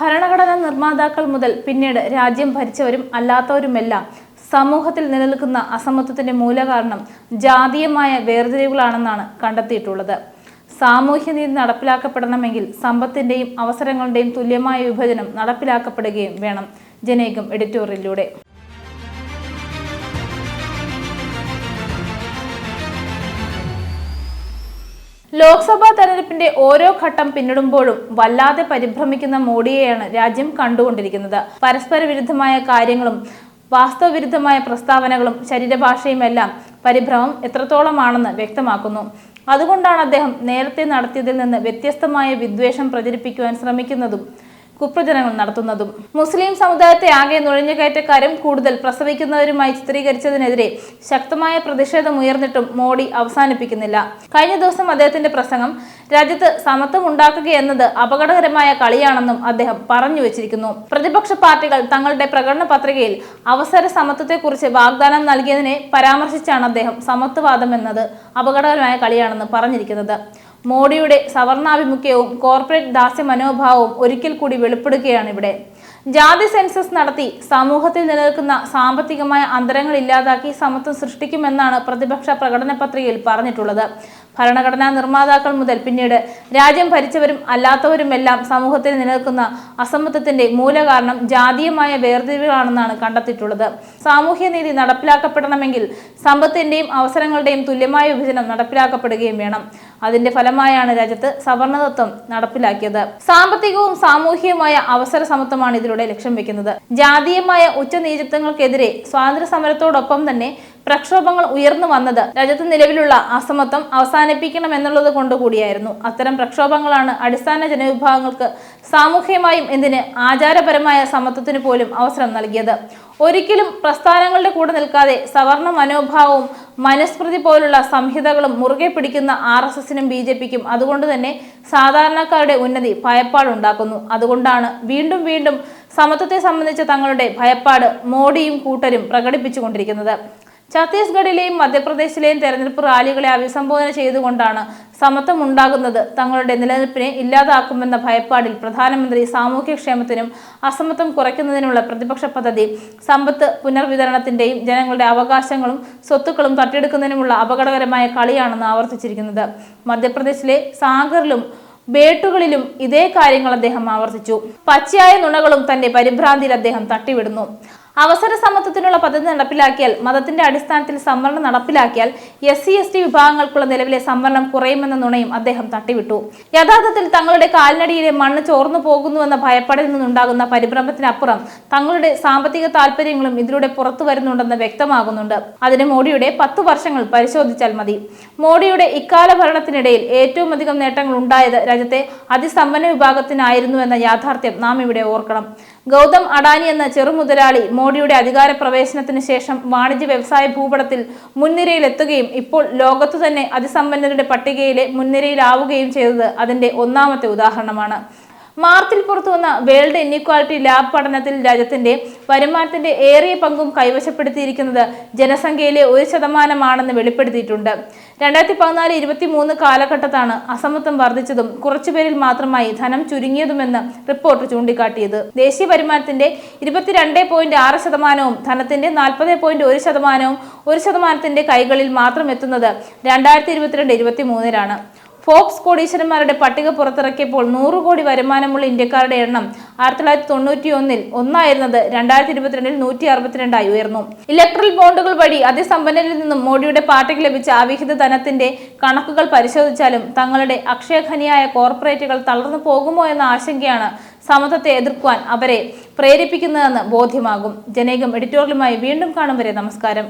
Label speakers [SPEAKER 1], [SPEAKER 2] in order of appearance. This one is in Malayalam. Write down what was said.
[SPEAKER 1] ഭരണഘടനാ നിർമ്മാതാക്കൾ മുതൽ പിന്നീട് രാജ്യം ഭരിച്ചവരും അല്ലാത്തവരുമെല്ലാം സമൂഹത്തിൽ നിലനിൽക്കുന്ന അസമത്വത്തിന്റെ മൂലകാരണം ജാതീയമായ വേർതിരിവുകളാണെന്നാണ് കണ്ടെത്തിയിട്ടുള്ളത്. സാമൂഹ്യനീതി നടപ്പിലാക്കപ്പെടണമെങ്കിൽ സമ്പത്തിന്റെയും അവസരങ്ങളുടെയും തുല്യമായ വിഭജനം നടപ്പിലാക്കപ്പെടുകയും വേണം. ജനേകം എഡിറ്റോറിയലിലൂടെ. ലോക്സഭാ തെരഞ്ഞെടുപ്പിന്റെ ഓരോ ഘട്ടം പിന്നിടുമ്പോഴും വല്ലാതെ പരിഭ്രമിക്കുന്ന മോഡിയെയാണ് രാജ്യം കണ്ടുകൊണ്ടിരിക്കുന്നത്. പരസ്പര വിരുദ്ധമായ കാര്യങ്ങളും വാസ്തവവിരുദ്ധമായ പ്രസ്താവനകളും ശരീരഭാഷയുമെല്ലാം പരിഭ്രമം എത്രത്തോളമാണെന്ന് വ്യക്തമാക്കുന്നു. അതുകൊണ്ടാണ് അദ്ദേഹം നേരത്തെ നടത്തിയതിൽ നിന്ന് വ്യത്യസ്തമായ വിദ്വേഷം പ്രചരിപ്പിക്കുവാൻ ശ്രമിക്കുന്നതും കുപ്രചനങ്ങൾ നടത്തുന്നതും മുസ്ലിം സമുദായത്തെ ആകെ നുഴഞ്ഞുകയറ്റക്കാരും കൂടുതൽ പ്രസവിക്കുന്നവരുമായി ചിത്രീകരിച്ചതിനെതിരെ ശക്തമായ പ്രതിഷേധം ഉയർന്നിട്ടും മോഡി അവസാനിപ്പിക്കുന്നില്ല. കഴിഞ്ഞ ദിവസം അദ്ദേഹത്തിന്റെ പ്രസംഗം രാജ്യത്ത് സമത്വം ഉണ്ടാക്കുകയെന്നത് അപകടകരമായ കളിയാണെന്നും അദ്ദേഹം പറഞ്ഞു വെച്ചിരിക്കുന്നു. പ്രതിപക്ഷ പാർട്ടികൾ തങ്ങളുടെ പ്രകടന പത്രികയിൽ അവസര സമത്വത്തെക്കുറിച്ച് വാഗ്ദാനം നൽകിയതിനെ പരാമർശിച്ചാണ് അദ്ദേഹം സമത്വവാദം എന്നത് അപകടകരമായ കളിയാണെന്ന് പറഞ്ഞിരിക്കുന്നത്. മോഡിയുടെ സവർണാഭിമുഖ്യവും കോർപ്പറേറ്റ് ദാസ്യ മനോഭാവവും ഒരിക്കൽ കൂടി വെളിപ്പെടുകയാണ് ഇവിടെ. ജാതി സെൻസസ് നടത്തി സമൂഹത്തിൽ നിലനിൽക്കുന്ന സാമ്പത്തികമായ അന്തരങ്ങൾ ഇല്ലാതാക്കി സമത്വം സൃഷ്ടിക്കുമെന്നാണ് പ്രതിപക്ഷ പ്രകടന പത്രികയിൽ പറഞ്ഞിട്ടുള്ളത്. ഭരണഘടനാ നിർമ്മാതാക്കൾ മുതൽ പിന്നീട് രാജ്യം ഭരിച്ചവരും അല്ലാത്തവരുമെല്ലാം സമൂഹത്തിൽ നിലനിൽക്കുന്ന അസമത്വത്തിന്റെ മൂലകാരണം ജാതീയമായ വേർതിരിവുകളാണെന്നാണ് കണ്ടെത്തിയിട്ടുള്ളത്. സാമൂഹ്യനീതി നടപ്പിലാക്കപ്പെടണമെങ്കിൽ സമ്പത്തിന്റെയും അവസരങ്ങളുടെയും തുല്യമായ വിഭജനം നടപ്പിലാക്കപ്പെടുകയും വേണം. അതിന്റെ ഫലമായാണ് രാജ്യത്ത് സവർണതത്വം നടപ്പിലാക്കിയത്. സാമ്പത്തികവും സാമൂഹികവുമായ അവസര സമത്വമാണ് ഇതിലൂടെ ലക്ഷ്യം വെക്കുന്നത്. ജാതീയമായ ഉച്ചനീചത്വങ്ങൾക്കെതിരെ സ്വാതന്ത്ര്യ സമരത്തോടൊപ്പം തന്നെ പ്രക്ഷോഭങ്ങൾ ഉയർന്നു വന്നത് രാജ്യത്ത് നിലവിലുള്ള അസമത്വം അവസാനിപ്പിക്കണം എന്നുള്ളത് കൊണ്ടുകൂടിയായിരുന്നു അത്തരം പ്രക്ഷോഭങ്ങളാണ് അടിസ്ഥാന ജനവിഭാഗങ്ങൾക്ക് സാമൂഹ്യമായും എന്തിന് ആചാരപരമായ സമത്വത്തിന് പോലും അവസരം നൽകിയത്. ഒരിക്കലും പ്രസ്ഥാനങ്ങളുടെ കൂടെ നിൽക്കാതെ സവർണ മനോഭാവവും മനുസ്മൃതി പോലുള്ള സംഹിതകളും മുറുകെ പിടിക്കുന്ന ആർ എസ് എസിനും ബി ജെ പിക്കും അതുകൊണ്ട് തന്നെ സാധാരണക്കാരുടെ ഉന്നതി ഭയപ്പാടുണ്ടാക്കുന്നു. അതുകൊണ്ടാണ് വീണ്ടും വീണ്ടും സമത്വത്തെ സംബന്ധിച്ച തങ്ങളുടെ ഭയപ്പാട് മോഡിയും കൂട്ടരും പ്രകടിപ്പിച്ചുകൊണ്ടിരിക്കുന്നത്. ഛത്തീസ്ഗഡിലെയും മധ്യപ്രദേശിലെയും തെരഞ്ഞെടുപ്പ് റാലികളെ അഭിസംബോധന ചെയ്തുകൊണ്ടാണ് സമത്വം ഉണ്ടാകുന്നത് തങ്ങളുടെ നിലനിൽപ്പിനെ ഇല്ലാതാക്കുമെന്ന ഭയപ്പാടിൽ പ്രധാനമന്ത്രി സാമൂഹ്യക്ഷേമത്തിനും അസമത്വം കുറയ്ക്കുന്നതിനുള്ള പ്രതിപക്ഷ പദ്ധതി സമ്പത്ത് പുനർവിതരണത്തിന്റെയും ജനങ്ങളുടെ അവകാശങ്ങളും സ്വത്തുക്കളും തട്ടിയെടുക്കുന്നതിനുമുള്ള അപകടകരമായ കളിയാണെന്ന് ആവർത്തിച്ചിരിക്കുന്നത്. മധ്യപ്രദേശിലെ സാഗറിലും ബേട്ടുകളിലും ഇതേ കാര്യങ്ങൾ അദ്ദേഹം ആവർത്തിച്ചു. പച്ചയായ നുണകളും തന്റെ പരിഭ്രാന്തിയിൽ അദ്ദേഹം തട്ടിവിടുന്നു. അവസര സമത്വത്തിനുള്ള പദ്ധതി നടപ്പിലാക്കിയാൽ മതത്തിന്റെ അടിസ്ഥാനത്തിൽ സംവരണം നടപ്പിലാക്കിയാൽ എസ് സി എസ് ടി വിഭാഗങ്ങൾക്കുള്ള നിലവിലെ സംവരണം കുറയുമെന്ന നുണയും അദ്ദേഹം തട്ടിവിട്ടു. യഥാർത്ഥത്തിൽ തങ്ങളുടെ കാൽനടിയിലെ മണ്ണ് ചോർന്നു പോകുന്നുവെന്ന ഭയപ്പാടിൽ നിന്നുണ്ടാകുന്ന പരിഭ്രമത്തിനപ്പുറം തങ്ങളുടെ സാമ്പത്തിക താല്പര്യങ്ങളും ഇതിലൂടെ പുറത്തു വരുന്നുണ്ടെന്ന് വ്യക്തമാകുന്നുണ്ട്. അതിന് മോഡിയുടെ പത്ത് വർഷങ്ങൾ പരിശോധിച്ചാൽ മതി. മോഡിയുടെ ഇക്കാല ഭരണത്തിനിടയിൽ ഏറ്റവും അധികം നേട്ടങ്ങൾ ഉണ്ടായത് രാജ്യത്തെ അതിസമ്പന്ന വിഭാഗത്തിനായിരുന്നു എന്ന യാഥാർത്ഥ്യം നാം ഇവിടെ ഓർക്കണം. ഗൗതം അഡാനി എന്ന ചെറുമുതലാളി മോഡിയുടെ അധികാര പ്രവേശനത്തിന് ശേഷം വാണിജ്യ വ്യവസായ ഭൂപടത്തിൽ മുൻനിരയിലെത്തുകയും ഇപ്പോൾ ലോകത്തു തന്നെ അതിസമ്പന്നരുടെ പട്ടികയിലെ മുൻനിരയിലാവുകയും ചെയ്തത് അതിന്റെ ഒന്നാമത്തെ ഉദാഹരണമാണ്. മാർച്ചിൽ പുറത്തുവന്ന വേൾഡ് ഇൻഇക്വാലിറ്റി ലാബ് പഠനത്തിൽ രാജ്യത്തിന്റെ വരുമാനത്തിന്റെ ഏറിയ പങ്കും കൈവശപ്പെടുത്തിയിരിക്കുന്നത് ജനസംഖ്യയിലെ ഒരു ശതമാനമാണെന്ന് വെളിപ്പെടുത്തിയിട്ടുണ്ട്. രണ്ടായിരത്തി പതിനാല് ഇരുപത്തി മൂന്ന് കാലഘട്ടത്താണ് അസമത്വം വർദ്ധിച്ചതും കുറച്ചുപേരിൽ മാത്രമായി ധനം ചുരുങ്ങിയതുമെന്ന് റിപ്പോർട്ട് ചൂണ്ടിക്കാട്ടിയത്. ദേശീയ വരുമാനത്തിന്റെ ഇരുപത്തിരണ്ട് പോയിന്റ് ആറ് ശതമാനവും ധനത്തിന്റെ നാൽപ്പത് പോയിന്റ് ഒരു ശതമാനവും ഒരു ശതമാനത്തിന്റെ കൈകളിൽ മാത്രം എത്തുന്നത് രണ്ടായിരത്തി ഇരുപത്തിരണ്ട് ഇരുപത്തി മൂന്നിലാണ് ഫോബ്സ് കോടീശ്വരന്മാരുടെ പട്ടിക പുറത്തിറക്കിയപ്പോൾ നൂറ് കോടി വരുമാനമുള്ള ഇന്ത്യക്കാരുടെ എണ്ണം ആയിരത്തി തൊള്ളായിരത്തി തൊണ്ണൂറ്റി ഒന്നിൽ ഒന്നായിരുന്നത് രണ്ടായിരത്തി ഇരുപത്തിരണ്ടിൽ നൂറ്റി അറുപത്തിരണ്ടായി ഉയർന്നു. ഇലക്ട്രൽ ബോണ്ടുകൾ വഴി അതിസമ്പന്നരിൽ നിന്നും മോഡിയുടെ പാർട്ടിക്ക് ലഭിച്ച അവിഹിത ധനത്തിന്റെ കണക്കുകൾ പരിശോധിച്ചാലും തങ്ങളുടെ അക്ഷയഖനിയായ കോർപ്പറേറ്റുകൾ തളർന്നു പോകുമോ എന്ന ആശങ്കയാണ് സമത്വത്തെ എതിർക്കുവാൻ അവരെ പ്രേരിപ്പിക്കുന്നതെന്ന് ബോധ്യമാകും. ജനേകം എഡിറ്റോറിയലുമായി വീണ്ടും കാണും വരെ നമസ്കാരം.